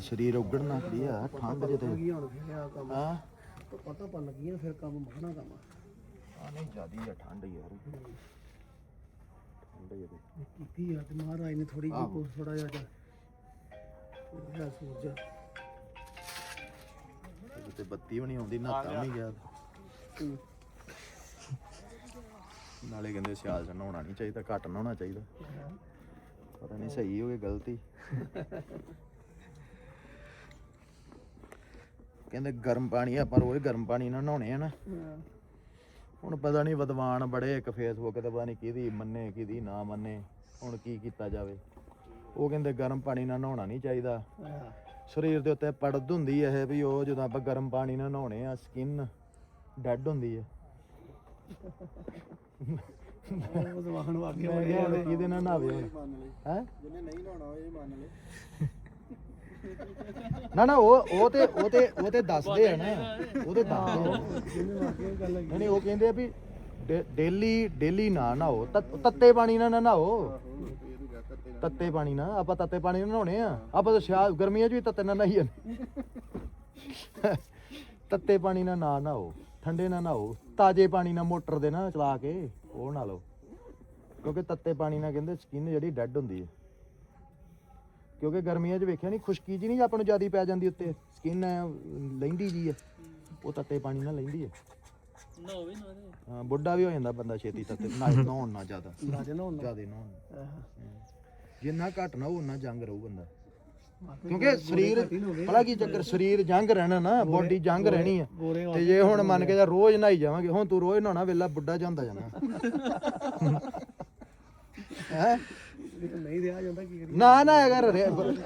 ਸਰੀਰ ਉਗੜਨਾ ਕੀ ਆ? ਠੰਡ ਜੇ ਤੇ ਲੱਗੀ ਹੁਣ ਫਿਰ ਆ ਕੰਮ। ਹਾਂ? ਪਤਾ ਪਾ ਲੱਗੀਆਂ ਫਿਰ ਕੰਮ ਮਖਣਾ ਕੰਮ। ਆ ਨਹੀਂ ਜਿਆਦੀ ਆ ਠੰਡ ਯਾਰ ਠੰਡ ਜੇ ਤੇ ਇਹ ਕੀਤੀ ਆ ਤੇ ਮਹਾਰਾਜ ਨੇ ਥੋੜੀ ਜਿਹੀ ਥੋੜਾ ਜਿਹਾ ਜਿਹਾ ਇਹ ਸੂਰਜ। ਤੇ ਬੱਤੀ ਵੀ ਨਹੀਂ ਆਉਂਦੀ ਨਹਾਤਾ ਵੀ ਨਹੀਂ ਗਿਆ। ਨਾਲੇ ਕਹਿੰਦੇ ਸਿਆਲ ਚ ਨਹਾਉਣਾ ਨਹੀਂ ਚਾਹੀਦਾ ਘੱਟ ਨਹਾਉਣਾ ਚਾਹੀਦਾ। ਪਤਾ ਨਹੀਂ ਸਹੀ ਹੋਵੇ ਗਲਤੀ। ਕਹਿੰਦੇ ਗਰਮ ਪਾਣੀ ਆਪਾਂ ਰੋਜ਼ ਗਰਮ ਪਾਣੀ ਨਾਲ ਨਹਾਉਣੇ ਆ ਨਾ। ਹੁਣ ਪਤਾ ਨਹੀਂ ਵਿਦਵਾਨ ਬੜੇ ਇੱਕ ਫੇਸਬੁੱਕ ਤੇ ਪਤਾ ਨਹੀਂ ਕਿਹਦੀ ਮੰਨੇ ਕਿਹਦੀ ਨਾ ਮੰਨੇ ਹੁਣ ਕੀ ਕੀਤਾ ਜਾਵੇ। ਉਹ ਕਹਿੰਦੇ ਗਰਮ ਪਾਣੀ ਨਾਲ ਨਹਾਉਣਾ ਨਹੀਂ ਚਾਹੀਦਾ। ਸਰੀਰ ਦੇ ਉੱਤੇ ਪੜਦ ਹੁੰਦੀ ਹੈ ਇਹ ਵੀ ਉਹ ਜਦੋਂ ਆਪਾਂ ਗਰਮ ਪਾਣੀ ਨਾਲ ਨਹਾਉਣੇ ਆ ਸਕਿਨ ਡੈਡ ਹੁੰਦੀ ਹੈ ਉਹ ਜ਼ਬਾਨ ਹੁਣ। ਕਿਹਦੇ ਨਾਲ ਨਹਾਵੇ ਹੁਣ? ਹੈ? ਜਿਹਨੇ ਨਹੀਂ ਨਹਾਉਣਾ ਇਹ ਮੰਨ ਲੈ ਨਾ ਨਾ, ਉਹ ਉਹ ਤੇ ਉਹ ਤੇ ਉਹ ਤੇ ਦੱਸਦੇ ਆ ਨਾ। ਉਹ ਤੇ ਦੱਸਦੇ ਆ। ਨਹੀਂ ਨਹੀਂ, ਉਹ ਕਹਿੰਦੇ ਆ ਵੀ ਡੇਲੀ ਡੇਲੀ ਨਾ ਨਹਾਓ। ਤੱਤੇ ਪਾਣੀ ਨਾਲ ਨਾ ਨਹਾਓ। ਤੱਤੇ ਪਾਣੀ ਨਾਲ, ਆਪਾਂ ਤੱਤੇ ਪਾਣੀ ਨਾਲ ਨਹਾਉਣੇ ਆ। ਆਪਾਂ ਤਾਂ ਸਿਆਲ, ਗਰਮੀਆਂ 'ਚ ਵੀ ਤੱਤੇ ਨਾਲ ਨਹਾਈ ਜਾਂਦੇ। ਤੱਤੇ ਪਾਣੀ ਨਾਲ ਨਾ ਨਹਾਓ, ਠੰਡੇ ਨਾਲ ਨਹਾਓ। ਤਾਜ਼ੇ ਪਾਣੀ ਨਾਲ ਮੋਟਰ ਦੇ ਨਾ ਚਲਾ ਕੇ, ਉਹ ਨਾ ਲਓ। ਕਿਉਂਕਿ ਤੱਤੇ ਪਾਣੀ ਨਾਲ ਕਹਿੰਦੇ ਸਕਿਨ ਜਿਹੜੀ ਡੈੱਡ ਹੁੰਦੀ ਹੈ। ਕਿਉਂਕਿ ਗਰਮੀਆਂ 'ਚ ਵੇਖਿਆ ਨਹੀਂ ਖੁਸ਼ਕੀ ਜੀ ਨਹੀਂ ਆਪਾਂ ਨੂੰ ਜਿਆਦੀ ਪੈ ਜਾਂਦੀ ਉੱਤੇ। ਸਕਿਨ ਲੈਂਦੀ ਜੀ ਹੈ ਉਹ ਤੱਤੇ ਪਾਣੀ ਨਾਲ ਲੈਂਦੀ ਹੈ ਨਾ ਹੋਵੇ ਨਾ ਹਾਂ ਬੁੱਢਾ ਵੀ ਹੋ ਜਾਂਦਾ ਬੰਦਾ ਛੇਤੀ ਤੱਤੇ। ਨਾ ਨਹਾਉਣ ਨਾ ਜ਼ਿਆਦਾ। ਨਾ ਨਹਾਉਣ ਜਿੰਨਾ ਘੱਟ ਨਾ ਉਨਾ ਜੰਗ ਰਹੂ ਬੰਦਾ। ਕਿਉਂਕਿ ਸਰੀਰ ਭਲਾ ਕੀ ਚੱਕਰ ਸਰੀਰ ਜੰਗ ਰਹਿਣਾ ਨਾ ਬੋਡੀ ਜੰਗ ਰਹਿਣੀ ਆ ਤੇ ਜੇ ਹੁਣ ਮੰਨ ਕੇ ਜਾ ਰੋਜ਼ ਨਹਾਈ ਜਾਵਾਂਗੇ ਹੁਣ ਤੂੰ ਰੋਜ਼ ਨਹਾਉਣਾ ਵੇਲਾ ਬੁੱਢਾ ਜਾਂਦਾ ਜਾਣਾ। ਹੈ? ਨਹੀਂ ਰਿਹਾ ਜਾਂਦਾ ਕੀ ਕਰੀ ਨਾ ਨਾ ਅਗਰ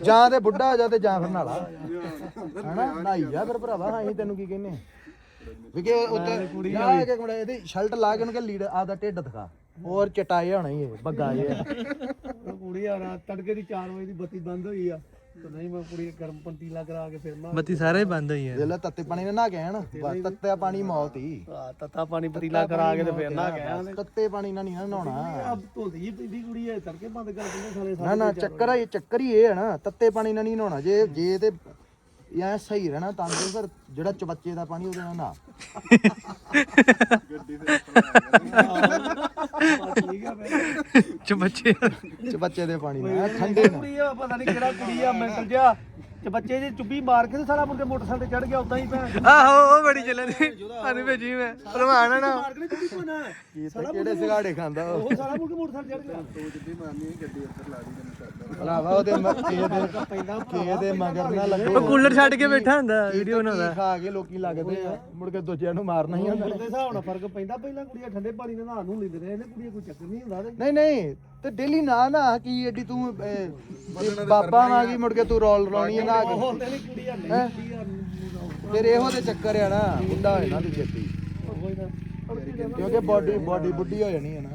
ਜਾਂ ਤੇ ਬੁੱਢਾ ਹੋ ਜਾ ਤੇ ਜਾਂ ਫਿਰ ਨਾਲਾ। ਹਨਾ? ਨਹਾਈ ਜਾ ਫਿਰ ਭਰਾਵਾ ਅਸੀਂ ਤੈਨੂੰ ਕੀ ਕਹਿੰਨੇ ਵੀ ਕਿ ਉੱਤੇ ਕੁੜੀ ਆ ਕੇ ਕੁੜਾ ਇਹਦੀ ਸ਼ਰਟ ਲਾ ਕੇ ਉਹਨੂੰ ਕਿ ਲੀਡ ਆਪਦਾ ਢਿੱਡ ਦਿਖਾ। ਹੋਰ ਚਟਾਏ ਹੋਣਾ ਹੀ ਇਹ ਬੱਗਾ ਜੇ ਉਹ ਕੁੜੀ ਆ ਰਾਤ ਤੜਕੇ ਦੀ 4 ਵਜੇ ਦੀ ਬੱਤੀ ਬੰਦ ਹੋਈ ਆ। ਤੇ ਨਹੀਂ ਮੈਂ ਕੁੜੀ ਨੂੰ ਗਰਮ ਪੰਤੀਲਾ ਕਰਾ ਕੇ ਫਿਰ ਮੈਂ ਬੱਤੀ ਸਾਰੇ ਬੰਦ ਹੋਈ ਹੈ ਦੇਲਾ ਤੱਤੇ ਪਾਣੀ ਨਾਲ ਨਹਾ ਕੇ ਆਣ ਬਸ ਤੱਤੇ ਪਾਣੀ ਮੌਤ ਹੀ। ਆ, ਤੱਤਾ ਪਾਣੀ ਪਤੀਲਾ ਕਰਾ ਕੇ ਤੇ ਫਿਰ ਨਾ ਗਿਆ ਤੱਤੇ ਪਾਣੀ ਨਾਲ ਨਹੀਂ ਨਾ ਨਹਾਉਣਾ। ਅਬ ਧੁੰਦੀ ਪੈਂਦੀ ਕੁੜੀ ਐ ਤੜਕੇ ਬੰਦ ਕਰ ਦਿੰਦੇ ਸਾਲੇ ਨਾ ਨਾ ਚੱਕਰ ਆ ਇਹ ਚੱਕਰ ਹੀ ਇਹ ਹੈ ਨਾ ਤੱਤੇ ਪਾਣੀ ਨਾਲ ਨਹੀਂ ਨਹਾਉਣਾ। ਜੇ ਜੇ ਤੇ ਐ ਸਹੀ ਰਹਿਣਾ ਤਾਂ ਤੇ ਫਿਰ ਜਿਹੜਾ ਚਬੱਚੇ ਦਾ ਪਾਣੀ ਉਹਦੇ ਨਾਲ ਠੀਕ ਚ ਬੱਚੇ। ਚਬੱਚੇ ਦੇ ਪਾਣੀ ਨਾਲ ਠੰਡੇ ਨਾਲ। ਕੁੜੀ ਆ ਪਤਾ ਨਹੀਂ ਕਿਹੜਾ ਕੁੜੀ ਆ ਮੈਂਟਲ ਜਿਹਾ ਤੇ ਬੱਚੇ ਜੇ ਚੁੱਪੀ ਮਾਰ ਕੇ ਤੇ ਸਾਲਾ ਮੁੰਡੇ ਮੋਟਰਸਾਈਕਲ ਤੇ ਚੜ ਗਿਆ ਉਦਾਂ ਹੀ ਭੈਣ ਆਹੋ ਉਹ ਬੜੀ ਚੱਲਦੀ ਸਾਨੂੰ ਭੇਜੀ ਮੈਂ ਆ ਨਾ। ਮਾਰ ਕੇ ਕੀ ਤੇ ਕਿਹੜੇ ਸਿਗਾੜੇ ਖਾਂਦਾ ਉਹ? ਸਾਲਾ ਮੁੰਡੇ ਮੋਟਰਸਾਈਕਲ ਚੜ ਗਿਆ। ਦੋ ਜਿੱਦੀ ਮਾਰਨੀ ਗੱਡੀ ਅੰਦਰ ਲਾ ਦੀ ਭਰਾਵਾ ਉਹਦੇ ਮੱਕੇ ਦੇ ਕੇ ਦੇ ਮਗਰ ਨਾ ਲੱਗੋ। ਉਹ ਕੂਲਰ ਛੱਡ ਕੇ ਬੈਠਾ ਹੁੰਦਾ ਵੀਡੀਓ ਬਣਾਉਂਦਾ। ਖਾ ਕੇ ਲੋਕੀ ਲੱਗਦੇ ਆ। ਮੁੜ ਕੇ ਦੂਜਿਆਂ ਨੂੰ ਮਾਰਨਾ ਹੀ ਹੁੰਦਾ। ਦੇ ਹਿਸਾਬ ਨਾਲ ਫ਼ਰਕ ਪੈਂਦਾ ਪਹਿਲਾਂ ਕੁੜੀਆਂ ਠੰਡੇ ਪਾਣੀ ਨਾਲ ਨਹਾਉਣ ਨੂੰ ਲੈਂਦੇ ਰਹੇ ਨੇ ਕੁੜੀਆਂ ਕੋਈ ਚੱਕਰ ਨਹੀਂ ਹੁੰਦਾ ਤੇ ਨਹੀਂ ਨਹੀਂ ਤੇ ਡੇਲੀ ਨਾ ਨਾ ਕੀ ਐਡੀ ਤੂੰ ਬਾਬਾ ਵਾਂਗੀ ਮੁੜ ਕੇ ਤੂੰ ਰੋਲ ਹੈ ਨਾ ਕੇ ਨੇ ਕੁੜੀਆਂ ਨਹੀਂ ਕੁੜੀਆਂ ਫਿਰ ਇਹੋ ਤੇ ਚੱਕਰ ਆ ਨਾ ਬੁੱਢਾ ਹੋ ਜਾਣਾ ਤੂੰ ਛੇਤੀ। ਨਾ। ਕਿਉਂਕਿ ਬਾਡੀ ਬਾਡੀ ਬੁੱਢੀ ਹੋ ਜਾਣੀ ਹੈ ਨਾ।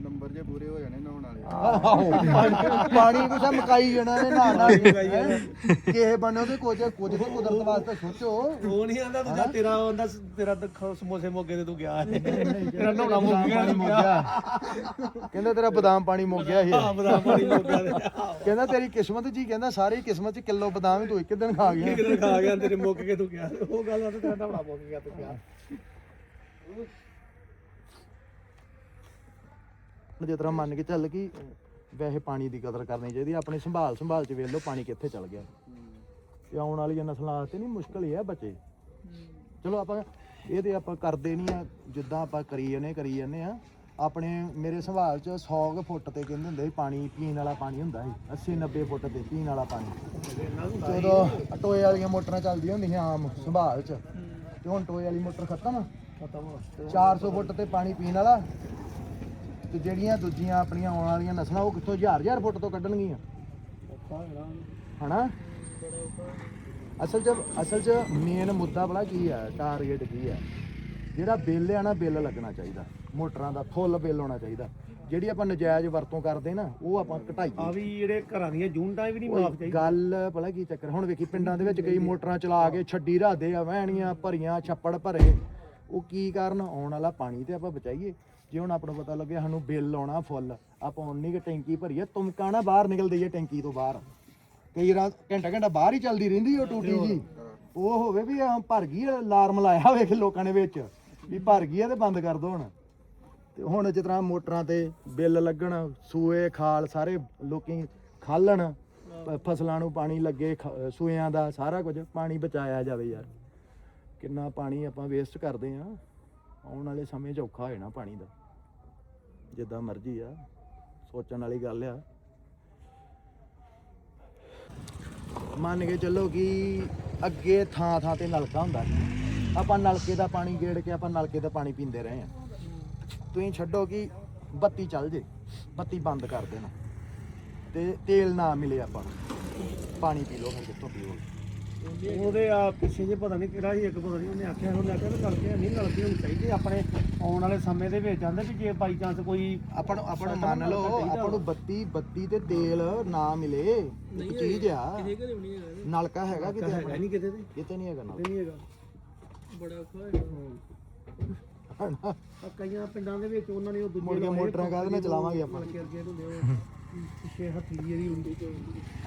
ਨੰਬਰ ਜੇ ਪੂਰੇ ਹੋ ਜਾਣੇ ਆਹੋ। ਪਾਣੀ ਕੁਛ ਮਕਾਈ ਜਾਣਾ ਨੇ ਨਾ ਨਾ ਕਿਸੇ ਬੰਨੇ ਉਹਦੇ ਕੁਝ ਕੁਝ ਤੇ ਕੁਦਰਤ ਵਾਸਤੇ ਸੋਚੋ। ਉਹ ਨਹੀਂ ਆਂਦਾ ਤੂੰ ਜਾ ਤੇਰਾ ਆਂਦਾ ਤੇਰਾ ਤਾਂ ਸਮੋਸੇ ਮੋਗੇ ਤੇ ਤੂੰ ਗਿਆ ਤੇਰਾ ਨਹਾਉਣਾ ਮੁੱਕ ਗਿਆ ਪਾਣੀ ਗਿਆ। ਕਹਿੰਦਾ ਤੇਰਾ ਬਦਾਮ ਪਾਣੀ ਮੁੱਕ ਗਿਆ ਇਹ। ਆ ਬਦਾਮ ਪਾਣੀ ਮੁੱਕ ਗਿਆ ਤੇ ਕਹਿੰਦਾ ਤੇਰੀ ਕਿਸਮਤ ਜੀ ਕਹਿੰਦਾ ਸਾਰੀ ਕਿਸਮਤ ਚ ਕਿਲੋ ਬਦਾਮ ਹੀ ਤੂੰ ਇੱਕ ਦਿਨ ਖਾ ਗਿਆ। ਕਿਧਰ ਖਾ ਗਿਆ ਤੇਰੇ ਮੁੱਕ ਕੇ ਤੂੰ ਗਿਆ। ਉਹ ਗੱਲ ਆ ਤੇ ਤੇਰਾ ਨਹਾਉਣਾ ਮੁੱਕ ਗਿਆ ਤੂੰ ਗਿਆ। ਜਿਸ ਤਰ੍ਹਾਂ ਮੰਨ ਕੇ ਚੱਲ ਕਿ ਵੈਸੇ ਪਾਣੀ ਦੀ ਕਦਰ ਕਰਨੀ ਚਾਹੀਦੀ ਆਪਣੀ ਸੰਭਾਲ ਸੰਭਾਲ ਚ ਵੇਖ ਲਓ ਪਾਣੀ ਕਿੱਥੇ ਚਲ ਗਿਆ। ਤੇ ਆਉਣ ਵਾਲੀਆਂ ਨਸਲਾਂ ਵਾਸਤੇ ਨਹੀਂ ਮੁਸ਼ਕਲ ਹੀ ਆ ਬੱਚੇ। ਚਲੋ ਆਪਾਂ ਇਹ ਤੇ ਆਪਾਂ ਕਰਦੇ ਨਹੀਂ ਆ, ਜਿੱਦਾਂ ਆਪਾਂ ਕਰੀ ਜਾਂਦੇ ਕਰੀ ਜਾਂਦੇ ਆ। ਆਪਣੇ ਮੇਰੇ ਸੰਭਾਲ ਚ 100 ਫੁੱਟ ਤੇ ਕਹਿੰਦੇ ਹੁੰਦੇ ਸੀ ਪਾਣੀ, ਪੀਣ ਵਾਲਾ ਪਾਣੀ ਹੁੰਦਾ ਸੀ 80 90 ਫੁੱਟ ਤੇ ਪੀਣ ਵਾਲਾ ਪਾਣੀ। ਜਦੋਂ ਟੋਏ ਵਾਲੀਆਂ ਮੋਟਰਾਂ ਚੱਲਦੀਆਂ ਹੁੰਦੀਆਂ ਆਮ ਸੰਭਾਲ ਚ, ਤੇ ਹੁਣ ਟੋਏ ਵਾਲੀ ਮੋਟਰ ਖਤਮ ਆ। ਖਤਮ 400 ਫੁੱਟ ਤੇ ਪਾਣੀ ਪੀਣ ਵਾਲਾ ਤੇ ਜਿਹੜੀਆਂ ਦੂਜੀਆਂ ਆਪਣੀਆਂ ਆਉਣ ਵਾਲੀਆਂ ਨਸਲਾਂ ਉਹ ਕਿੱਥੋਂ ਹਜ਼ਾਰ ਹਜ਼ਾਰ ਫੁੱਟ ਤੋਂ ਕੱਢਣਗੀਆਂ? ਹਨਾ? ਅਸਲ 'ਚ ਅਸਲ 'ਚ ਮੇਨ ਮੁੱਦਾ ਬੜਾ ਕੀ ਆ ਟਾਰਗੇਟ ਕੀ ਆ? ਜਿਹੜਾ ਬਿੱਲ ਆ ਨਾ ਬਿੱਲ ਲੱਗਣਾ ਚਾਹੀਦਾ। ਮੋਟਰਾਂ ਦਾ ਫੁੱਲ ਬਿੱਲ ਹੋਣਾ ਚਾਹੀਦਾ। ਜਿਹੜੀ ਆਪਾਂ ਨਜਾਇਜ਼ ਵਰਤੋਂ ਕਰਦੇ ਨਾ ਉਹ ਆਪਾਂ ਘਟਾਈਏ। ਆ ਵੀ ਜਿਹੜੇ ਘਰਾਂ ਦੀਆਂ ਜੂਨਟਾਂ ਵੀ ਨਹੀਂ ਮਾਫ ਚਾਹੀਦੀ ਗੱਲ ਭਲਾ ਕੀ ਚੱਕਰ? ਹੁਣ ਵੇਖੀ ਪਿੰਡਾਂ ਦੇ ਵਿੱਚ ਕਈ ਮੋਟਰਾਂ ਚਲਾ ਕੇ ਛੱਡੀ ਰਾਦੇ ਆ ਵਹਿਣੀਆਂ ਭਰੀਆਂ ਛੱਪੜ ਭਰੇ। ਉਹ ਕੀ ਕਾਰਨ? ਆਉਣ ਵਾਲਾ ਪਾਣੀ ਤੇ ਆਪਾਂ ਬਚਾਈਏ। ਜੇ ਹੁਣ ਆਪਾਂ ਨੂੰ ਪਤਾ ਲੱਗਿਆ ਸਾਨੂੰ ਬਿੱਲ ਆਉਣਾ ਫੁੱਲ ਆਪਾਂ ਉਨੀ ਕਿ ਟੈਂਕੀ ਭਰੀਏ ਤੁਮਕਾ ਨਾ ਬਾਹਰ ਨਿਕਲ ਦਈਏ ਟੈਂਕੀ ਤੋਂ ਬਾਹਰ। ਕਈ ਰਾਤ ਘੰਟਾ ਘੰਟਾ ਬਾਹਰ ਹੀ ਚੱਲਦੀ ਰਹਿੰਦੀ ਉਹ ਟੂਟੀ ਜੀ। ਉਹ ਹੋਵੇ ਵੀ ਆ ਭਰ ਗਈ ਆ, ਅਲਾਰਮ ਲਾਇਆ ਹੋਵੇ ਲੋਕਾਂ ਨੇ ਵਿੱਚ ਵੀ ਭਰ ਗਈ ਆ ਤੇ ਬੰਦ ਕਰ ਦੋ ਹੁਣ। ਤੇ ਹੁਣ ਜਿਸ ਤਰ੍ਹਾਂ ਮੋਟਰਾਂ ਤੇ ਬਿੱਲ ਲੱਗਣ ਸੂਏ ਖਾਲ ਸਾਰੇ ਲੋਕੀ ਖਾਲਣ ਫਸਲਾਂ ਨੂੰ ਪਾਣੀ ਲੱਗੇ ਖ- ਸੂਇਆਂ ਦਾ ਸਾਰਾ ਕੁਝ ਪਾਣੀ ਬਚਾਇਆ ਜਾਵੇ ਯਾਰ। ਕਿੰਨਾ ਪਾਣੀ ਆਪਾਂ ਵੇਸਟ ਕਰਦੇ ਆ ਆਉਣ ਵਾਲੇ ਸਮੇਂ 'ਚ ਔਖਾ ਹੋ ਜਾਣਾ ਪਾਣੀ ਦਾ। ਜਿੱਦਾਂ ਮਰਜ਼ੀ ਆ, ਸੋਚਣ ਵਾਲੀ ਗੱਲ ਆ। ਮੰਨ ਕੇ ਚੱਲੋ ਕਿ ਅੱਗੇ ਥਾਂ ਥਾਂ ਤੇ ਨਲਕਾ ਹੁੰਦਾ ਆਪਾਂ ਨਲਕੇ ਦਾ ਪਾਣੀ ਗੇੜ ਕੇ ਆਪਾਂ ਨਲਕੇ ਦਾ ਪਾਣੀ ਪੀਂਦੇ ਰਹੇ ਆ। ਤੁਸੀਂ ਛੱਡੋ ਕਿ ਬੱਤੀ ਚੱਲ ਜੇ, ਬੱਤੀ ਬੰਦ ਕਰ ਦੇਣਾ। ਤੇ ਤੇਲ ਨਾ ਮਿਲੇ ਆਪਾਂ ਨੂੰ। ਪਾਣੀ ਪੀ ਲਓ, ਫਿਰ ਕਿੱਥੋਂ ਪੀਓ ਉਹਦੇ ਆ ਪਿੱਛੇ ਜੇ ਪਤਾ ਨਹੀਂ ਕਿਹੜਾ ਸੀ ਇੱਕ ਪਤਾ ਨਹੀਂ ਉਹਨੇ ਆਖਿਆ ਉਹਨੇ ਆਖਿਆ ਵੀ ਨਲਕੇ ਨਹੀਂ ਨਲਕੇ ਹੋਣੀ ਚਾਹੀਦੀ ਆਪਣੇ ਆਉਣ ਵਾਲੇ ਸਮੇਂ ਦੇ ਵਿੱਚ ਆਂਦੇ ਵੀ ਜੇ ਬਾਈ ਚਾਂਸ ਕੋਈ ਆਪਾਂ ਨੂੰ ਆਪਾਂ ਨੂੰ ਮੰਨ ਲਓ ਆਪਾਂ ਨੂੰ ਬੱਤੀ ਬੱਤੀ ਤੇ ਤੇਲ ਨਾ ਮਿਲੇ ਇੱਕ ਚੀਜ਼ ਆ। ਨਲਕਾ ਹੈਗਾ ਕਿਤੇ ਹੈਗਾ? ਨਹੀਂ ਕਿਤੇ ਤੇ। ਕਿਤੇ ਨਹੀਂ ਹੈਗਾ ਕਿਤੇ ਨਹੀਂ ਹੈਗਾ। ਬੜਾ ਔਖਾ ਆ ਕਈਆਂ ਪਿੰਡਾਂ ਦੇ ਵਿੱਚ ਉਹਨਾਂ ਨੇ ਉਹ ਦੂਜੇ ਮੋਟਰਾਂ ਕਾਹਦੇ ਨਾਲ ਚਲਾਵਾਂਗੇ ਆਪਾਂ?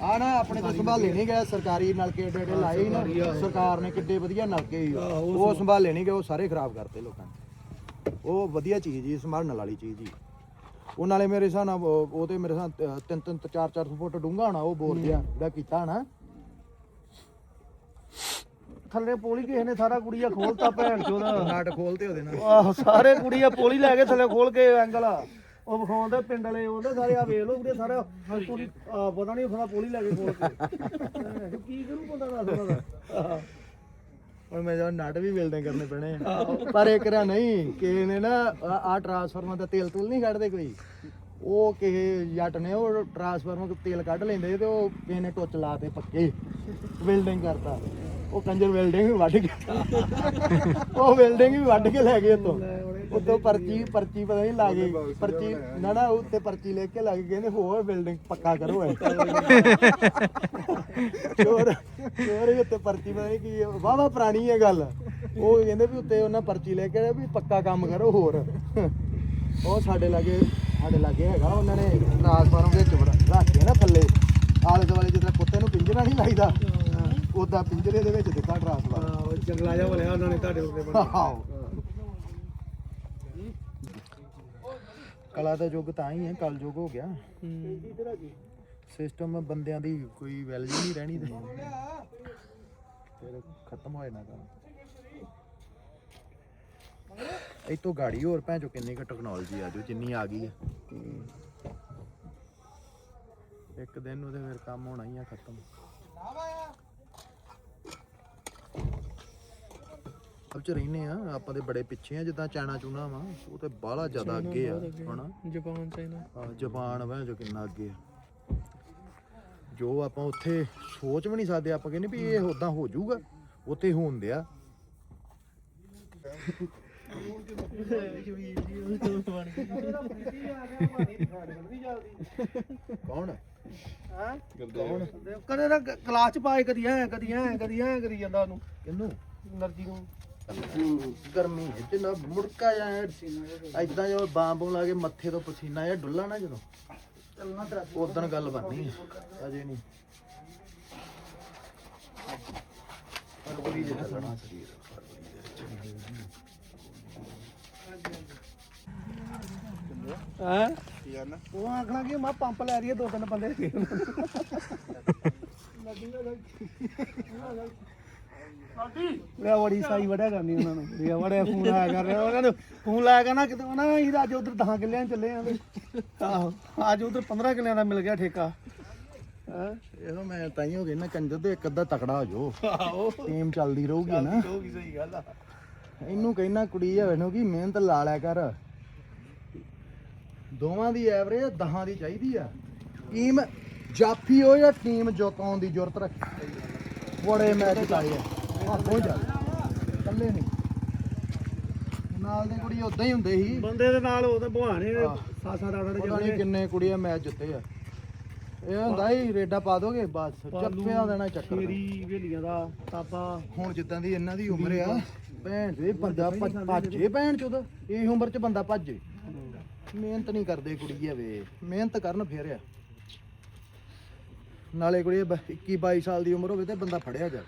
ਆ ਨਾ ਆਪਣੇ ਤੋਂ ਸੰਭਾਲੇ ਨਹੀਂ ਗਏ ਸਰਕਾਰੀ ਨਲਕੇ ਏਡੇ ਏਡੇ ਲਾਏ ਸੀ ਨਾ ਸਰਕਾਰ ਨੇ ਕਿੱਡੇ ਵਧੀਆ ਨਲਕੇ ਆਹੋ, ਉਹ ਸੰਭਾਲੇ ਨਹੀਂ ਗਏ ਉਹ ਸਾਰੇ ਖਰਾਬ ਕਰਤੇ ਲੋਕਾਂ ਨੇ। ਉਹ ਵਧੀਆ ਚੀਜ਼ ਜੀ ਸੰਭਾਲਣ ਵਾਲੀ ਚੀਜ਼ ਜੀ। ਉਹ ਨਾਲੇ ਮੇਰੇ ਹਿਸਾਬ ਨਾਲ ਉਹ ਤੇ ਮੇਰੇ ਹਿਸਾਬ ਤਿੰਨ ਤਿੰਨ ਚਾਰ ਚਾਰ ਫੁੱਟ ਡੂੰਘਾ ਹੋਣਾ ਉਹ ਬੋਰ ਜਿਹਾ ਜਿਹੜਾ ਕੀਤਾ ਹੋਣਾ। ਥੱਲੇ ਪੋਲੀ ਕਿਸੇ ਨੇ ਸਾਰਾ ਕੁੜੀਆ ਖੋਲਤਾ ਭੈਣ ਚੋਦਾ। ਨਾਟ ਖੋਲਤੇ ਉਹਦੇ ਨਾਲ। ਆਹ ਸਾਰੇ ਕੁੜੀਆਂ ਪੋਲੀ ਲੈ ਕੇ ਥੱਲੇ ਖੋਲ ਕੇ ਐਂਗਲ ਉਹ ਵਿਖਾਉਂਦੇ ਪਿੰਡ ਵਾਲੇ ਉਹਦੇ ਸਾਰੇ ਆ ਵੇਖ ਲਓ ਕੁੜੀ ਸਾਰਾ। ਪੂਰੀ ਆ ਪਤਾ ਨਹੀਂ ਫੜਾ ਪੋਲੀ ਲੈ ਕੇ ਖੋਲ ਕੇ। ਹੈਂ, ਕੀ ਕਰੂ ਬੰਦਾ ਦੱਸ ਉਹਨਾਂ ਦਾ? ਹੁਣ ਮੈਂ ਜਦੋਂ ਨਟ ਵੀ ਬਿਲਡਿੰਗ ਕਰਨੇ ਪੈਣੇ ਆ। ਪਰ ਇੱਕ ਰਾ ਨਹੀਂ ਕਿਸੇ ਨੇ ਨਾ ਆ ਟਰਾਂਸਫਾਰਮਰ ਦਾ ਤੇਲ ਤੂਲ ਨਹੀਂ ਕੱਢਦੇ ਕੋਈ। ਉਹ ਕਿਸੇ ਜੱਟ ਨੇ ਉਹ ਟਰਾਂਸਫਾਰਮਰ ਤੋਂ ਤੇਲ ਕੱਢ ਲੈਂਦੇ ਤੇ ਉਹ ਕਿਸੇ ਨੇ ਟੁੱਚ ਲਾਤੇ ਪੱਕੇ। ਬਿਲਡਿੰਗ ਕਰਤਾ। ਉਹ ਕੰਜਰ ਬਿਲਡਿੰਗ ਵੀ ਵੱਢ ਗਿਆ ਉਹ ਬਿਲਡਿੰਗ ਵੀ ਵੱਢ ਕੇ ਲੈ ਗਏ ਉਤੋਂ ਉਤੋਂ ਪਰਚੀ ਪਰਚੀ ਪਤਾ ਨਹੀਂ ਲਾ ਪਰਚੀ ਨਾ ਨਾ ਉੱਤੇ ਪਰਚੀ ਲਿਖ ਕੇ ਲੱਗ ਗਏ ਕਹਿੰਦੇ ਹੋਰ ਬਿਲਡਿੰਗ ਪੱਕਾ ਕਰੋ ਐ ਚੋਰ ਚੋਰ ਹੀ ਉੱਤੇ ਪਰਚੀ ਪਤਾ ਨਹੀਂ ਕੀ ਵਾਵਾ ਪੁਰਾਣੀ ਹੈ ਗੱਲ। ਉਹ ਕਹਿੰਦੇ ਵੀ ਉੱਤੇ ਉਹਨਾਂ ਪਰਚੀ ਲੈ ਕੇ ਵੀ ਪੱਕਾ ਕੰਮ ਕਰੋ ਹੋਰ। ਉਹ ਸਾਡੇ ਲਾਗੇ ਸਾਡੇ ਲਾਗੇ ਹੈਗਾ ਉਹਨਾਂ ਨੇ ਟ੍ਰਾਂਸਫਾਰਮ ਵਿੱਚ ਬੜਾ- ਰੱਖ ਕੇ ਨਾ ਥੱਲੇ। ਆਲੇ ਦੁਆਲੇ ਜਿੱਦਾਂ ਕੁੱਤੇ ਨੂੰ ਪਿੰਜਰਾ ਨਹੀਂ ਲਾਈਦਾ। ਉਦਾਂ ਪਿੰਜਰੇ ਦੇ ਵਿੱਚ ਦਿੱਤਾ ਟ੍ਰਾਂਸਫਾਰਮ ਜੰਗਲਾ ਜਿਹਾ ਬਣਿਆ ਉਹਨਾਂ ਨੇ ਤੁਹਾਡੇ ਉੱਤੇ ਬਣਾ ਆਹੋ। ਕਲਾ ਦਾ ਯੁੱਗ ਤਾਂ ਹੀ ਹੈ, ਕਲ ਯੁੱਗ ਹੋ ਗਿਆ। ਸਿਸਟਮ ਬੰਦਿਆਂ ਦੀ ਕੋਈ ਵੈਲਿਊ ਨਹੀਂ ਰਹਿਣੀ ਤੇ ਫਿਰ ਖਤਮ ਹੋ ਜਾਣਾ ਕੰਮ। ਇਹ ਤੋਂ ਗਾੜੀ ਹੋਰ ਭੈਣ ਚੋ ਕਿੰਨੀ ਕੁ ਟੈਕਨੋਲੋਜੀ ਆ ਜੋ ਜਿੰਨੀ ਆ ਗਈ ਹੈ ਇੱਕ ਦਿਨ ਨੂੰ ਤੇ ਫਿਰ ਕੰਮ ਹੋਣਾ ਹੀ ਆ, ਖਤਮ। ਪੰਜਾਬ 'ਚ ਰਹਿੰਦੇ ਆ ਆਪਾਂ ਦੇ ਬੜੇ ਪਿੱਛੇ ਆ ਜਿੱਦਾਂ ਚਾਈਨਾ ਚੂਨਾ ਵਾ ਉਹ ਤੇ ਬਾਹਲਾ ਜ਼ਿਆਦਾ ਅੱਗੇ ਆ ਹਨਾ? Japan China. ਆ ਜਾਪਾਨ ਵਾ ਜੋ ਕਿੰਨਾ ਅੱਗੇ ਆ। ਜੋ ਆਪਾਂ ਉੱਥੇ ਸੋਚ ਵੀ ਨਹੀਂ ਸਕਦੇ ਆਪਾਂ ਕਹਿੰਦੇ ਵੀ ਇਹ ਉਦਾਂ ਹੋ ਜਾਊਗਾ ਉੱਥੇ ਹੋਣ ਦਿਆ ਕੌਣ? ਹਾਂ ਕਦੇ ਕਲਾਸ ਚ ਪਾਏ ਕਦੀ ਐ ਕਦੀ ਐ ਕਦੀ ਐ ਕਰੀ ਜਾਂਦਾ ਉਹਨੂੰ। ਕਿੰਨੂੰ ਨਰਜੀ ਨੂੰ। ਗਰਮੀ ਹੈ ਜਿੰਨਾ ਮੁੜਕਾ ਜਾਂ ਐਦਾਂ ਜੋ ਬਾਂਬੋਂ ਲਾ ਕੇ ਮੱਥੇ ਤੋਂ ਪਸੀਨਾ ਜਾਂ ਡੁੱਲਾ ਨਾ ਜਦੋਂ। ਚੱਲਣਾ ਤੇਰਾ ਉਦੋਂ ਗੱਲ ਬਣਨੀ ਹੈ ਅਜੇ ਨਹੀਂ। ਫਰਵਰੀ ਦੇ ਚੱਲਣਾ ਸਰੀਰ। ਹੈ ਕੀ ਆ ਨਾ। ਉਹ ਆਖਣਾ ਕਿ ਮੈਂ ਪੰਪ ਲੈ ਰਹੀ ਹੈ ਦੋ ਤਿੰਨ ਬੰਦੇ। ਲੈ ਬੜੀ ਸਾਈ ਵੜਿਆ ਕਰਨੀ ਉਹਨਾਂ ਨੂੰ। ਇਹ ਬੜੇ ਫੋਨ ਆਇਆ ਕਰ ਰਹੇ। ਉਹਨਾਂ ਨੂੰ ਫੋਨ ਲਾਇਆ ਕਰਨਾ ਕਿਤੇ ਉਹਨਾਂ ਨੇ ਅਸੀਂ ਅੱਜ ਉਧਰ 10 ਕਿੱਲਿਆਂ ਚੱਲੇ ਆਂ ਤੇ ਆਹੋ ਅੱਜ ਉਧਰ 15 ਕਿੱਲਿਆਂ ਦਾ ਮਿਲ ਗਿਆ ਠੇਕਾ। ਹੈ? ਇਹੋ ਮੈਂ ਤਾਂ ਹੀ ਹੋ ਗਈ ਨਾ ਕੰਜਰ ਤੇ ਇੱਕ ਅੱਧਾ ਤਕੜਾ ਹੋ ਜਾਓ। ਆਹੋ। ਟੀਮ ਚੱਲਦੀ ਰਹੂਗੀ ਨਾ। ਹੋ ਗਈ ਸਹੀ ਗੱਲ ਆ। ਇਹਨੂੰ ਕਹਿਣਾ ਕੁੜੀ ਹੋਵੇ ਨੂੰ ਕਿ ਮਿਹਨਤ ਲਾ ਲਿਆ ਕਰ। ਦੋਵਾਂ ਦੀ ਐਵਰੇਜ ਦਹਾਂ ਦੀ ਚਾਹੀਦੀ ਆ। ਟੀਮ ਜਾਫੀ ਹੋ ਜਾਂ ਟੀਮ ਜਿਤਾਉਣ ਦੀ ਜ਼ਰੂਰਤ ਰੱਖ। ਬੜੇ ਮੈਚ ਚਾਹੀਏ ਹੱਥੋਂ ਜਾ। ਕੱਲੇ ਨਹੀਂ। ਨਾਲ ਦੇ ਕੁੜੀ ਉਦਾਂ ਹੀ ਹੁੰਦੇ ਸੀ। ਬੰਦੇ ਦੇ ਨਾਲ ਉਹਦੇ ਬਹਾਨੇ ਆਹ। ਸਾਸਾ ਦਾ ਪਤਾ ਨਹੀਂ ਕਿੰਨੇ ਕੁੜੀਆਂ ਮੈਚ ਜਿੱਤੇ ਆ। ਇਹ ਹੁੰਦਾ ਹੀ ਰੇਡਾ ਪਾ ਦੋਗੇ ਬਸ। ਜੱਫਿਆਂ ਦੇਣਾ ਚੱਕਰ। ਸ਼ੇਰੀ ਵੇਲੀਆਂ ਦਾ ਤਾਬਾ ਹੁਣ ਜਿੱਦਾਂ ਦੀ ਇਹਨਾਂ ਦੀ ਉਮਰ ਆ ਭੈਣ ਦੇ ਬੰਦਾ ਭੱਜ- ਭੱਜੇ ਭੈਣ ਚੋਦ ਇਹ ਉਮਰ ਚ ਬੰਦਾ ਭੱਜੇ। ਮਿਹਨਤ ਨਹੀਂ ਕਰਦੇ ਕੁੜੀਏ ਵੇ। ਮਿਹਨਤ ਕਰਨ ਫਿਰ ਆ। ਨਾਲੇ ਕੁੜੀ 21 22 ਸਾਲ ਦੀ ਉਮਰ ਹੋਵੇ ਤੇ ਬੰਦਾ ਫੜਿਆ ਜਾ।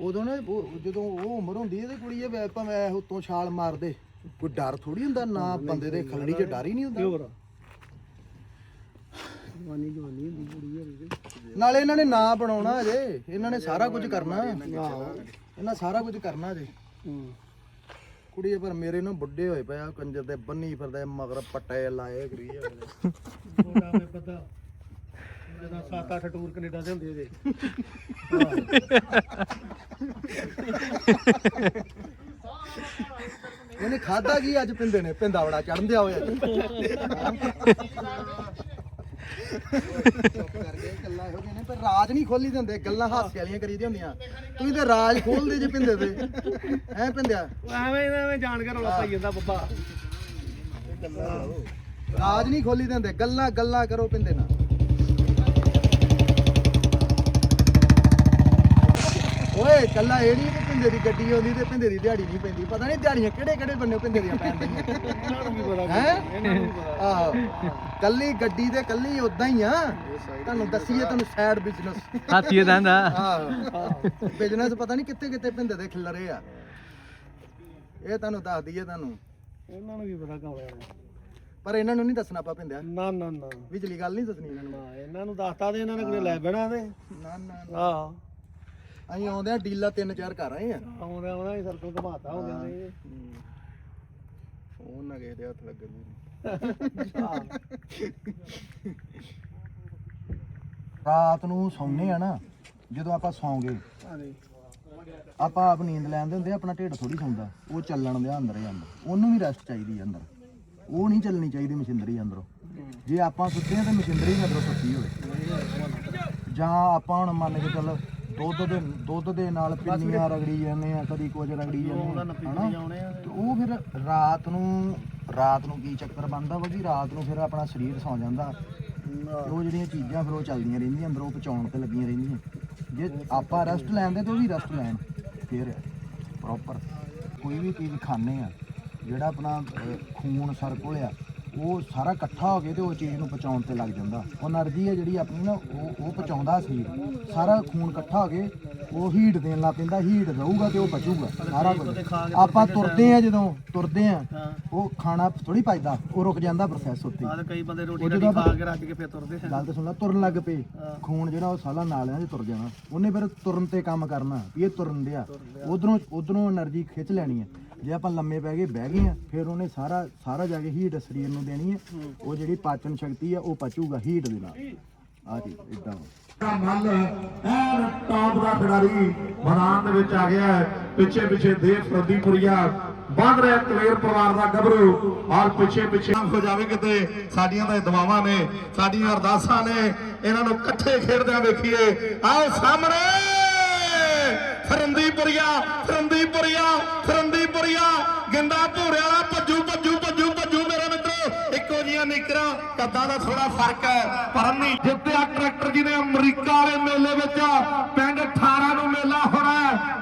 ਉਦੋਂ ਨਾ ਉਹ- ਜਦੋਂ ਉਹ ਉਮਰ ਹੁੰਦੀ ਹੈ ਤੇ ਕੁੜੀ ਇਹ ਭਾਵੇਂ ਉੱਤੋਂ ਛਾਲ ਮਾਰਦੇ ਕੋਈ ਡਰ ਥੋੜੀ ਹੁੰਦਾ ਨਾ ਬੰਦੇ ਦੇ ਖਲੜੀ 'ਚ ਡਰ ਹੀ ਨਹੀਂ ਹੁੰਦਾ। ਹੋਰ ਜਵਾਨੀ ਜਵਾਨੀ ਹੁੰਦੀ ਕੁੜੀ ਹੈ ਨਾਲੇ ਇਹਨਾਂ ਨੇ ਨਾਂ ਬਣਾਉਣਾ ਅਜੇ ਇਹਨਾਂ ਨੇ ਸਾਰਾ ਕੁਝ ਕਰਨਾ। ਇਹਨਾਂ ਸਾਰਾ ਕੁਝ ਕਰਨਾ ਅਜੇ। ਹੂੰ। ਕੁੜੀ ਪਰ ਮੇਰੇ ਨੂੰ ਬੁੱਢੇ ਹੋਏ ਪਏ ਆ ਕੰਜਰ ਦੇ ਬੰਨੀ ਫਿਰਦੇ ਮਗਰ ਪੱਟੇ ਲਾਏ ਕਰੀ ਜਾਂਦੇ ਛੋਟਾ ਮੈਂ ਪਤਾ ਜਦੋਂ 7-8 ਟੂਰ ਕੈਨੇਡਾ ਦੇ ਹੁੰਦੇ ਜੇ ਇਹਨੇ ਖਾਦਾ ਕੀ ਅੱਜ ਪਿੰਦੇ ਨੇ? ਪਿੰਦਾ ਬੜਾ ਚੜਨ ਹੋਇਆ ਅੱਜ। ਕਰਕੇ ਗੱਲਾਂ ਇਹੋ ਜਿਹੀਆਂ ਨੇ ਪਰ ਰਾਜ ਨਹੀਂ ਖੋਲੀ ਦਿੰਦੇ ਗੱਲਾਂ ਹਾਸੇ ਵਾਲੀਆਂ ਕਰੀ ਦੀਆਂ ਹੁੰਦੀਆਂ। ਤੁਸੀਂ ਤੇ ਰਾਜ ਖੋਲਦੇ ਜੇ ਪਿੰਦੇ ਤੇ। ਐ ਪਿੰਦਿਆ? ਉਹ ਐਵੇਂ ਐਵੇਂ ਜਾਣ ਕੇ ਰੌਲਾ ਪਾਈ ਜਾਂਦਾ ਬੱਬਾ। ਰਾਜ ਨਹੀਂ ਖੋਲੀ ਦਿੰਦੇ ਗੱਲਾਂ ਗੱਲਾਂ ਕਰੋ ਪਿੰਦੇ ਨਾਲ। ਓਏ ਕੱਲਾ ਇਹ ਨਹੀਂ ਕਿ ਪਿੰਦੇ ਦੀ ਗੱਡੀ ਆਉਂਦੀ ਤੇ ਪਿੰਦੇ ਦੀ ਦਿਹਾੜੀ ਨਹੀਂ ਪੈਂਦੀ। ਪਤਾ ਨਹੀਂ ਦਿਹਾੜੀਆਂ ਕਿਹੜੇ ਕਿਹੜੇ ਬੰਨੇ ਪਿੰਦੇ ਦੀਆਂ ਪੈਂਦੀਆਂ ਇਹਨਾਂ ਨੂੰ ਵੀ ਪਤਾ ਹੈ? ਇਹਨਾਂ ਨੂੰ ਵੀ ਪਤਾ ਆਹੋ। ਕੱਲੀ ਗੱਡੀ ਤੇ ਕੱਲੀ ਉਦਾਂ ਹੀ ਆ। ਤੁਹਾਨੂੰ ਦੱਸੀਏ ਤੁਹਾਨੂੰ ਸਾਈਡ ਬਿਜ਼ਨਸ ਹਾਥੀਏ ਦੰਦਾ ਆਹੋ। ਬਿਜ਼ਨਸ ਪਤਾ ਨਹੀਂ ਕਿੱਥੇ ਕਿੱਥੇ ਪਿੰਦੇ ਦੇ ਖਿਲਰੇ ਆ। ਇਹ ਤੁਹਾਨੂੰ ਦੱਸ ਦਈਏ ਤੁਹਾਨੂੰ। ਇਹਨਾਂ ਨੂੰ ਵੀ ਪਤਾ ਕੌਲਿਆਂ ਨੂੰ। ਪਰ ਇਹਨਾਂ ਨੂੰ ਨਹੀਂ ਦੱਸਣਾ ਆਪਾਂ ਪਿੰਦਿਆ ਨਾ ਨਾ ਨਾ। ਵਿਚਲੀ ਗੱਲ ਨਹੀਂ ਦੱਸਣੀ ਇਹਨਾਂ ਨੂੰ। ਨਾ ਇਹਨਾਂ ਨੂੰ ਦੱਸਤਾ ਤੇ ਇਹਨਾਂ ਨੇ ਕਿਤੇ ਲੈ ਬਹਿਣਾ ਤੇ। ਨਾ ਨਾ ਨਾ। ਆਹ। ਅਸੀਂ ਆਉਂਦੇ ਆ ਡੀਲਾ ਤਿੰਨ ਚਾਰ ਘਰ ਆਏ ਆ। ਆਉਂਦਾ ਆਉਂਦਾ ਹੀ ਸਰਕਲ ਘਮਾਤਾ ਹੋ ਗਿਆ ਨੇ ਫੋਨ ਨਾ ਕਿਸੇ ਦੇ ਹੱਥ ਲੱਗਣ ਦੀ। ਰਾਤ ਨੂੰ ਸੌਂਨੇ ਆ ਨਾ ਜਦੋਂ ਆਪਾਂ ਸੌਂਗੇ ਆਪਾਂ ਆਪ ਨੀਂਦ ਲੈਂਦੇ ਹੁੰਦੇ ਆ, ਆਪਣਾ ਢਿੱਡ ਥੋੜੀ ਸੌਂਦਾ ਉਹ ਚੱਲਣ ਦੇ ਅੰਦਰ ਹੀ ਅੰਦਰ। ਉਹਨੂੰ ਵੀ ਰੈਸਟ ਚਾਹੀਦੀ ਆ ਅੰਦਰ। ਉਹ ਨਹੀਂ ਚੱਲਣੀ ਚਾਹੀਦੀ ਮਸ਼ੀਨਰੀ ਅੰਦਰੋਂ। ਜੇ ਆਪਾਂ ਸੁੱਤੇ ਆ ਤਾਂ ਮਸ਼ੀਨਰੀ ਅੰਦਰੋਂ ਸੁੱਤੀ ਹੋਵੇ। ਜਾਂ ਆਪਾਂ ਹੁਣ ਮੰਨ ਕੇ ਚੱਲ ਦੁੱਧ ਦੇ ਦੁੱਧ ਦੇ ਨਾਲ ਪਿੰਨੀਆਂ ਰਗੜੀ ਜਾਂਦੇ ਆ ਕਦੀ ਕੁਝ ਰਗੜੀ ਜਾਂਦੇ ਆ ਹਨਾ? ਤੇ ਉਹ ਫਿਰ ਰਾਤ ਨੂੰ ਰਾਤ ਨੂੰ ਕੀ ਚੱਕਰ ਬਣਦਾ ਵਾ ਵੀ ਰਾਤ ਨੂੰ ਫਿਰ ਆਪਣਾ ਸਰੀਰ ਸੌ ਜਾਂਦਾ। ਤੇ ਉਹ ਜਿਹੜੀਆਂ ਚੀਜ਼ਾਂ ਫਿਰ ਉਹ ਚੱਲਦੀਆਂ ਰਹਿੰਦੀਆਂ ਅੰਦਰੋਂ ਪਚਾਉਣ ਤੇ ਲੱਗੀਆਂ ਰਹਿੰਦੀਆਂ। ਜੇ ਆਪਾਂ ਰੈਸਟ ਲੈਂਦੇ ਤੇ ਉਹ ਵੀ ਰੈਸਟ ਲੈਣ। ਫਿਰ ਪ੍ਰੋਪਰ ਕੋਈ ਵੀ ਚੀਜ਼ ਖਾਣੇ ਆ ਜਿਹੜਾ ਆਪਣਾ ਖੂਨ ਸਰਕਲ ਆ ਉਹ ਸਾਰਾ ਇਕੱਠਾ ਹੋ ਕੇ ਤੇ ਉਹ ਚੀਜ਼ ਨੂੰ ਪਚਾਉਣ ਤੇ ਲੱਗ ਜਾਂਦਾ। ਉਹ એનર્ਜੀ ਹੈ ਜਿਹੜੀ ਆਪਣੀ ਨਾ ਉਹ ਉਹ ਪਚਾਉਂਦਾ ਸੀ ਸਾਰਾ ਖੂਨ ਇਕੱਠਾ ਹੋ ਕੇ ਉਹ ਹੀਟ ਦੇਣ ਲੱਗ ਪੈਂਦਾ ਹੀਟ ਰਹੂਗਾ ਤੇ ਉਹ ਬਚੂਗਾ ਸਾਰਾ ਕੁਝ। ਆਪਾਂ ਤੁਰਦੇ ਆ ਜਦੋਂ ਤੁਰਦੇ ਆ ਉਹ ਖਾਣਾ ਥੋੜੀ ਪਚਦਾ ਉਹ ਰੁਕ ਜਾਂਦਾ ਪ੍ਰੋਸੈਸ ਉੱਤੇ। ਆ ਕਈ ਬੰਦੇ ਰੋਟੀ ਖਾ ਕੇ ਰੱਜ ਕੇ ਫੇਰ ਤੁਰਦੇ ਆ ਗੱਲ ਤੇ ਸੁਣ ਲੈ ਤੁਰਨ ਲੱਗ ਪਏ। ਖੂਨ ਜਿਹੜਾ ਉਹ ਸਾਲਾ ਨਾਲਿਆਂ 'ਚ ਤੁਰ ਜਾਣਾ ਉਹਨੇ ਫਿਰ ਤੁਰਨ ਤੇ ਕੰਮ ਕਰਨਾ ਵੀ ਇਹ ਤੁਰਨ ਦਿਆ। ਉਧਰੋਂ ਉਧਰੋਂ એનર્ਜੀ ਖਿੱਚ ਲੈਣੀ ਹੈ। ਜੇ ਆਪਾਂ ਲੰਮੇ ਪੈ ਗਏ ਬਹਿ ਗਏ ਆ, ਫਿਰ ਉਹਨੇ ਸਾਰਾ ਸਾਰਾ ਜਾ ਕੇ ਹੀਟ ਸਰੀਰ ਨੂੰ ਦੇਣੀ ਹੈ ਉਹ ਜਿਹੜੀ ਪਾਚਨ ਸ਼ਕਤੀ ਆ, ਉਹ ਪਚੂਗਾ ਹੀਟ ਦੇ ਨਾਲ। ਆ ਜੀ ਇਦਾਂ ਦਾ ਮੱਲ ਐਨ ਟੌਪ ਦਾ ਖਿਡਾਰੀ ਮੈਦਾਨ ਦੇ ਵਿੱਚ ਆ ਗਿਆ ਹੈ। ਪਿੱਛੇ ਪਿੱਛੇ ਦੇਵ ਪ੍ਰਦੀਪੁਰੀਆ ਵੱਧ ਰਿਹਾ ਕਲੇਰ ਪਰਿਵਾਰ ਦਾ ਗੱਭਰੂ। ਔਰ ਪਿੱਛੇ ਪਿੱਛੇ ਹੋ ਜਾਵੇ ਕਿਤੇ, ਸਾਡੀਆਂ ਤਾਂ ਦੁਆਵਾਂ ਨੇ, ਸਾਡੀਆਂ ਅਰਦਾਸਾਂ ਨੇ। ਇਹਨਾਂ ਨੂੰ ਇਕੱਠੇ ਖੇਡਦਿਆਂ ਵੇਖੀਏ। ਆਓ ਸਾਹਮਣੇ! ਫਰੰਦੀਪੁਰੀਆ ਫਰੰਦੀਪੁਰੀਆ ਫਰੰਦੀਪੁਰੀਆ ਗਿੰਦਾ ਭੂਰੇ ਵਾਲਾ ਇੱਕੋ ਕੱਦਾਂ ਦਾ ਥੋੜਾ ਫ਼ਰਕ ਹੈ ਪਰ ਨਹੀਂ। ਜਿੱਤਿਆ ਟਰੈਕਟਰ ਜਿਹਨੇ ਅਮਰੀਕਾ ਵਾਲੇ ਮੇਲੇ ਵਿੱਚ, ਪਿੰਡ 18 ਨੂੰ ਮੇਲਾ ਹੋਣਾ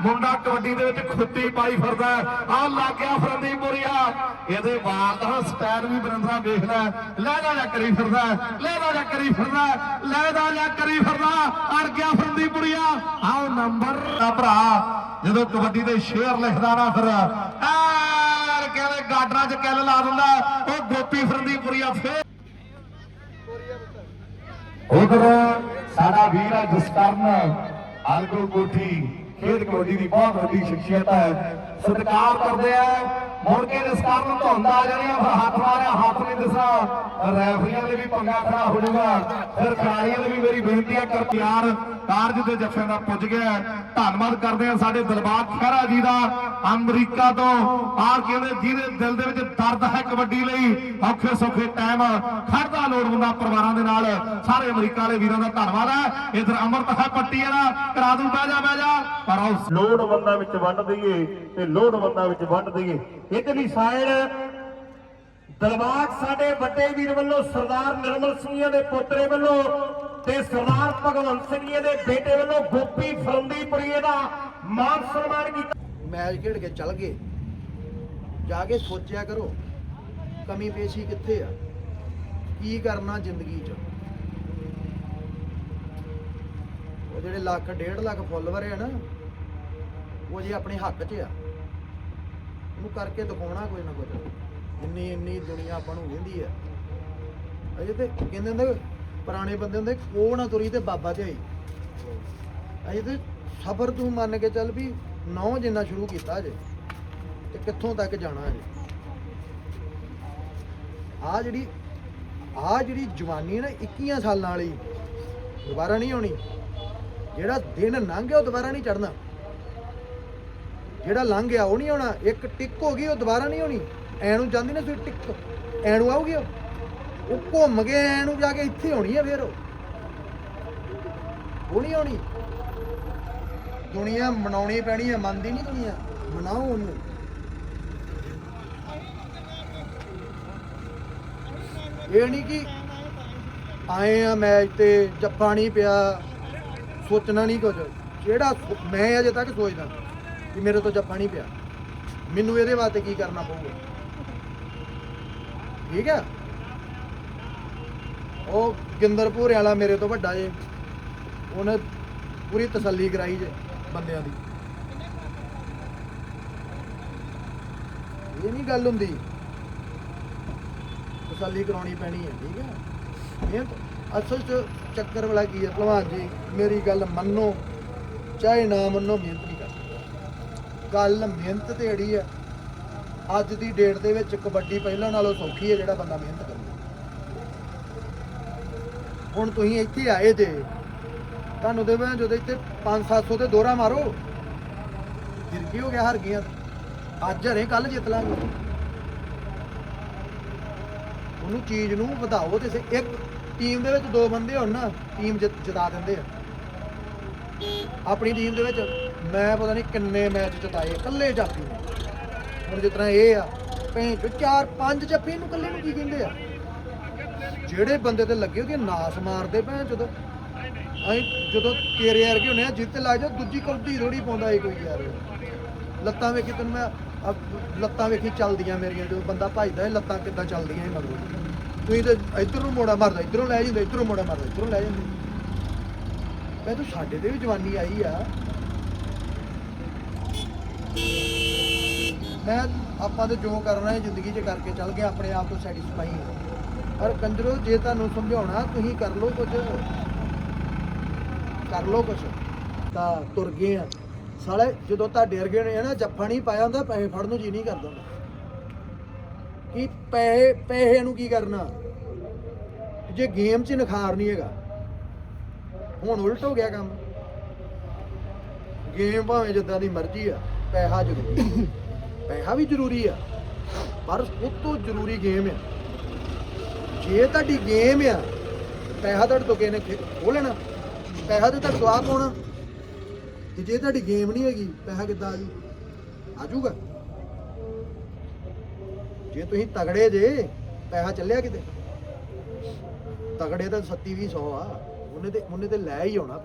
ਮੁੰਡਾ ਕਬੱਡੀ ਦੇ ਵਿੱਚ ਖੁੱਤੀ ਪਾਈ ਫਿਰਦਾ ਆ ਲੱਗ ਗਿਆ ਫਰੰਦੀਪੁਰੀਆ ਇਹਦੇ ਵਾਲ ਦਾ ਸਟਾਈਲ ਵੀ ਬਰਿੰਦਰਾ ਵੇਖ ਲੈ ਲੈਦਾ ਜਾ ਕਰੀ ਫਿਰਦਾ ਲੈਦਾ ਜਾ ਕਰੀ ਫਿਰਦਾ ਲੈਦਾ ਜਾ ਕਰੀ ਫਿਰਦਾ ਅੜ ਗਿਆ ਫਰੰਦੀਪੁਰੀਆ ਆਓ ਨੰਬਰ ਦਾ ਭਰਾ, ਜਦੋਂ ਕਬੱਡੀ ਦੇ ਸ਼ੇਰ ਲਿਖਦਾ ਨਾ ਫਿਰ ਐਰ ਕਹਿੰਦੇ ਗਾਡਰਾਂ 'ਚ ਕਿੱਲ ਲਾ ਦਿੰਦਾ। ਉਹ ਗੋਪੀ ਫਰੰਦੀਪੁਰੀਆ ਫੇਰ। ਉਧਰ ਸਾਡਾ ਵੀਰ ਹੈ ਜਿਸ ਕਾਰਨ ਅਲਗੋ ਕੋਠੀ, ਖੇਡ ਕਬੱਡੀ ਦੀ ਬਹੁਤ ਵੱਡੀ ਸ਼ਖਸੀਅਤ ਹੈ। ਸਤਿਕਾਰ ਕਰਦੇ ਆ। ਮੁੜ ਕੇ ਜਸਕਰਨ ਧੁੰਦ ਆ ਜਾਣੀ ਫਿਰ ਹੱਥ ਮਾਰਿਆ, ਹੱਥ ਨਹੀਂ ਦਿਸਣਾ। ਰੈਫਰੀਆਂ ਦੇ ਵੀ ਪੰਗਾ ਖੜਾ ਹੋ ਜਾਊਗਾ। ਫਿਰ ਖਿਡਾਰੀਆਂ ਦੇ ਵੀ ਮੇਰੀ ਬੇਨਤੀ ਹੈ ਕਰ ਪਿਆਰ ਕਾਰਜ ਦੇ ਜੱਫੇ ਦਾ ਪੁੱਜ ਗਿਆ ਧੰਨਵਾਦ ਕਰਦੇ ਆ ਸਾਡੇ ਦਿਲਬਾਗ ਖਹਿਰਾ ਜੀ ਦਾ, ਅਮਰੀਕਾ ਤੋਂ। ਆਰ ਕਹਿੰਦੇ ਜਿਹਦੇ ਦਿਲ ਦੇ ਵਿੱਚ ਦਰਦ ਹੈ ਕਬੱਡੀ ਲਈ, ਔਖੇ ਸੌਖੇ ਟਾਈਮ ਖੜਦਾ ਲੋੜਵੰਦਾ ਪਰਿਵਾਰਾਂ ਦੇ ਨਾਲ। ਸਾਰੇ ਅਮਰੀਕਾ ਵਾਲੇ ਵੀਰਾਂ ਦਾ ਧੰਨਵਾਦ ਹੈ। ਇਧਰ ਅਮਰਤ ਹੈ ਪੱਟੀ ਵਾਲਾ, ਕਰਾ ਦੂ, ਬਹਿ ਜਾ ਬਹਿ ਜਾ। ਪਰ ਆਓ ਲੋੜਵੰਦਾਂ ਵਿੱਚ ਵੰਡ ਦਈਏ ਤੇ ਲੋੜਵੰਦਾਂ ਵਿੱਚ ਵੰਡ ਦਈਏ। ਇਧਰਲੀ ਸਾਈਡ ਦਲਬਾਗ ਸਾਡੇ ਵੱਡੇ ਵੀਰ ਵੱਲੋਂ ਸਰਦਾਰ ਨਿਰਮਲ ਸਿੰਘੀਆਂ ਦੇ ਪੋਤਰੇ ਵੱਲੋਂ ਤੇ ਸਰਦਾਰ ਭਗਵੰਤ ਸਿੰਘੀਆਂ ਦੇ ਬੇਟੇ ਵੱਲੋਂ ਗੋਪੀ ਫਰੰਦੀਪੁਰੀਏ ਦਾ ਮਾਨ ਸਨਮਾਨ ਕੀਤਾ। ਮੈਚ ਖੇਡ ਕੇ ਚੱਲ ਗਏ। ਜਾ ਕੇ ਸੋਚਿਆ ਕਰੋ, ਕਮੀ ਪੇਸ਼ੀ ਕਿੱਥੇ ਆ? ਕੀ ਕਰਨਾ ਜ਼ਿੰਦਗੀ 'ਚ? ਉਹ ਜਿਹੜੇ ਲੱਖ, ਡੇਢ ਲੱਖ ਫੋਲੋਵਰ ਆ ਨਾ, ਉਹ ਜੇ ਆਪਣੇ ਹੱਕ 'ਚ ਆ। ਉਹਨੂੰ ਕਰਕੇ ਦਿਖਾਉਣਾ ਕੋਈ ਨਾ ਕੁਝ ਇੰਨੀ ਇੰਨੀ ਦੁਨੀਆ ਆਪਾਂ ਨੂੰ ਕਹਿੰਦੀ ਆ। ਅਜੇ ਤੇ ਕਹਿੰਦੇ ਹੁੰਦੇ ਪੁਰਾਣੇ ਬੰਦੇ ਹੁੰਦੇ ਕੋ ਨਾ ਤੁਰੀ ਤੇ ਬਾਬਾ ਤੇ ਆਈ। ਅਜੇ ਤੇ ਸਬਰ ਤੂੰ ਮੰਨ ਕੇ ਚੱਲ ਵੀ ਨੌ ਜਿੰਨਾ ਸ਼ੁਰੂ ਕੀਤਾ ਅਜੇ, ਤੇ ਕਿੱਥੋਂ ਤੱਕ ਜਾਣਾ ਅਜੇ। ਆ ਜਿਹੜੀ ਆ ਜਿਹੜੀ ਜਵਾਨੀ ਨਾ 21 ਸਾਲਾਂ ਵਾਲੀ, ਦੁਬਾਰਾ ਨਹੀਂ ਆਉਣੀ। ਜਿਹੜਾ ਦਿਨ ਲੰਘ ਗਿਆ, ਉਹ ਦੁਬਾਰਾ ਨਹੀਂ ਚੜਨਾ ਜਿਹੜਾ ਲੰਘ ਗਿਆ, ਉਹ ਨਹੀਂ ਆਉਣਾ। ਇੱਕ ਟਿਕ ਹੋ ਗਈ, ਉਹ ਦੁਬਾਰਾ ਨਹੀਂ ਹੋਣੀ ਐ ਨੂੰ ਜਾਂਦੀ ਨਾ ਤੁਸੀਂ ਟਿਕ। ਐ ਨੂੰ ਆਉਗੀ ਉਹ। ਉਹ ਘੁੰਮ ਕੇ ਐ ਨੂੰ ਜਾ ਕੇ ਇੱਥੇ ਆਉਣੀ ਹੈ ਫੇਰ ਉਹ। ਉਹ ਨਹੀਂ ਆਉਣੀ। ਦੁਨੀਆ ਮਨਾਉਣੀ ਪੈਣੀ ਹੈ ਮੰਨਦੀ ਨਹੀਂ ਦੁਨੀਆ। ਮਨਾਓ ਉਹਨੂੰ। ਇਹ ਨਹੀਂ ਕਿ ਆਏ ਆ ਮੈਚ ਤੇ ਜੱਫਾ ਨਹੀਂ ਪਿਆ। ਸੋਚਣਾ ਨਹੀਂ ਕੁਝ ਜਿਹੜਾ ਮੈਂ ਅਜੇ ਤੱਕ ਸੋਚਦਾ। ਕਿ ਮੇਰੇ ਤੋਂ ਜੱਫਾ ਨਹੀਂ ਪਿਆ। ਮੈਨੂੰ ਇਹਦੇ ਵਾਸਤੇ ਕੀ ਕਰਨਾ ਪਊਗਾ? ਠੀਕ ਹੈ? ਉਹ ਗਿੰਦਰਪੁਰ ਵਾਲਾ ਮੇਰੇ ਤੋਂ ਵੱਡਾ ਜੇ। ਉਹਨੇ ਪੂਰੀ ਤਸੱਲੀ ਕਰਾਈ ਜੇ ਬੰਦਿਆਂ ਦੀ। ਇਹ ਨਹੀਂ ਗੱਲ ਹੁੰਦੀ। ਤਸੱਲੀ ਕਰਾਉਣੀ ਪੈਣੀ ਹੈ, ਠੀਕ ਹੈ? ਮਿਹਨਤ ਅਸਲ ਚ ਚੱਕਰ ਵਾਲਾ ਕੀ ਹੈ? ਭਲਵਾਨ ਜੀ, ਮੇਰੀ ਗੱਲ ਮੰਨੋ, ਚਾਹੇ ਨਾ ਮੰਨੋ, ਮਿਹਨਤ ਗੱਲ ਮਿਹਨਤ ਤੇ ਅੜੀ ਹੈ ਅੱਜ ਦੀ ਡੇਟ ਦੇ ਵਿੱਚ ਕਬੱਡੀ ਪਹਿਲਾਂ ਨਾਲੋਂ ਸੌਖੀ ਹੈ ਜਿਹੜਾ ਬੰਦਾ ਮਿਹਨਤ ਕਰਦਾ ਹੁਣ ਤੁਸੀਂ ਇੱਥੇ ਆਏ ਜੇ, ਤੁਹਾਨੂੰ ਦੇ ਮੈਂ ਜਦੋਂ ਇੱਥੇ 5-700 ਤੇ ਦੋਰਾ ਮਾਰੋ, ਫਿਰ ਕੀ ਹੋ ਗਿਆ ਹਾਰ ਗਈਆਂ ਅੱਜ ਹਰੇ ਕੱਲ ਜਿੱਤ ਲਾਂਗੇ। ਉਹਨੂੰ ਚੀਜ਼ ਨੂੰ ਵਧਾਓ ਤੇ ਇੱਕ ਟੀਮ ਦੇ ਵਿੱਚ ਦੋ ਬੰਦੇ ਹੋਣ ਨਾ ਟੀਮ ਜਿੱਤ ਜਿਤਾ ਦਿੰਦੇ ਆ। ਆਪਣੀ ਟੀਮ ਦੇ ਵਿੱਚ ਮੈਂ ਪਤਾ ਨਹੀਂ ਕਿੰਨੇ ਮੈਚ ਜਿਤਾਏ, ਇਕੱਲੇ ਜਾਫੀ ਨੇ। ਹੁਣ ਜਿਸ ਤਰ੍ਹਾਂ ਇਹ ਆ, ਭੈਣ ਚੋ ਚਾਰ ਪੰਜ ਜੱਫੀ ਨੂੰ ਇਕੱਲੇ ਨੂੰ ਕੀ ਕਹਿੰਦੇ ਆ? ਜਿਹੜੇ ਬੰਦੇ ਤੇ ਲੱਗੇ ਉਹਦੀਆਂ ਨਾਸ ਮਾਰਦੇ ਭੈਣ ਜਦੋਂ ਅਸੀਂ ਜਦੋਂ ਤੇਰੇ ਵਰਗੇ ਹੁੰਨੇ ਆ, ਜਿੱਤ ਲੱਗ ਜਾ ਦੂਜੀ ਕੌਡੀ ਥੋੜੀ ਪਾਉਂਦਾ ਏ ਕੋਈ ਯਾਰ। ਲੱਤਾਂ ਵੇਖੀ ਤੈਨੂੰ ਮੈਂ ਲੱਤਾਂ ਵੇਖੀ ਚੱਲਦੀਆਂ ਮੇਰੀਆਂ, ਜਦੋਂ ਬੰਦਾ ਭੱਜਦਾ ਇਹ ਲੱਤਾਂ ਕਿੱਦਾਂ ਚੱਲਦੀਆਂ ਏ ਮਗਰੋਂ। ਤੁਸੀਂ ਤੇ ਇੱਧਰ ਨੂੰ ਮੋੜਾ ਮਾਰਦਾ, ਇੱਧਰੋਂ ਲੈ ਜਾਂਦਾ, ਇੱਧਰੋਂ ਮੋੜਾ ਮਾਰਦਾ, ਇੱਧਰੋਂ ਲੈ ਜਾਂਦੇ। ਮੈਂ ਤੂੰ ਸਾਡੇ ਤੇ ਵੀ ਜਵਾਨੀ ਆਈ ਆ। ਮੈਂ ਆਪਾਂ ਤੇ ਜੋ ਕਰਨਾ ਹੈ, ਜ਼ਿੰਦਗੀ 'ਚ ਕਰਕੇ ਚੱਲ ਗਏ ਆਪਣੇ ਆਪ ਤੋਂ ਸੈਟੀਸਫਾਈ ਪਰ ਕੰਜਰੋ, ਜੇ ਤੁਹਾਨੂੰ ਸਮਝਾਉਣਾ, ਤੁਸੀਂ ਕਰ ਲਓ ਕੁਝ। ਕਰ ਲਓ ਕੁਝ। ਤਾਂ ਤੁਰ ਗਏ ਆ। ਸਾਲੇ, ਜਦੋਂ ਤੁਹਾਡੇ ਵਰਗੇ ਨੇ ਨਾ ਜੱਫਾ ਨਹੀਂ ਪਾਇਆ ਹੁੰਦਾ, ਪੈਸੇ ਫੜਨ ਨੂੰ ਜੀ ਨਹੀਂ ਕਰਦਾ ਹੁੰਦਾ। ਕਿ ਪੈਸੇ ਪੈਸੇ ਨੂੰ ਕੀ ਕਰਨਾ? ਜੇ ਗੇਮ 'ਚ ਨਖਾਰ ਨਹੀਂ ਹੈਗਾ। ਹੁਣ ਉਲਟ ਹੋ ਗਿਆ ਕੰਮ। ਗੇਮ ਭਾਵੇਂ ਜਿੱਦਾਂ ਦੀ ਮਰਜ਼ੀ ਆ। ਪੈਸਾ ਜ਼ਰੂਰੀ ਪੈਸਾ ਵੀ ਜ਼ਰੂਰੀ ਆ, ਪਰ ਉਸ ਤੋਂ ਜ਼ਰੂਰੀ ਗੇਮ ਆ। ਜੇ ਤੁਹਾਡੀ ਗੇਮ ਆ, ਪੈਸਾ ਤੁਹਾਡੇ ਤੋਂ ਕਿਸੇ ਨੇ ਖੋ ਲੈਣਾ। ਪੈਸਾ ਤੇ ਤੁਹਾਡੇ ਤੋਂ ਆਪ ਹੋਣਾ ਤੇ ਜੇ ਤੁਹਾਡੀ ਗੇਮ ਨਹੀਂ ਹੈਗੀ, ਪੈਸਾ ਕਿੱਦਾਂ ਆਜੂ ਆਜੂਗਾ ਜੇ ਤੁਸੀਂ ਤਗੜੇ ਜੇ, ਪੈਸਾ ਚੱਲਿਆ ਕਿਤੇ? ਤਗੜੇ ਤਾਂ 37 100 ਆ। ਉਹਨੇ ਤੇ ਉਹਨੇ ਤੇ ਲੈ ਹੀ ਆਉਣਾ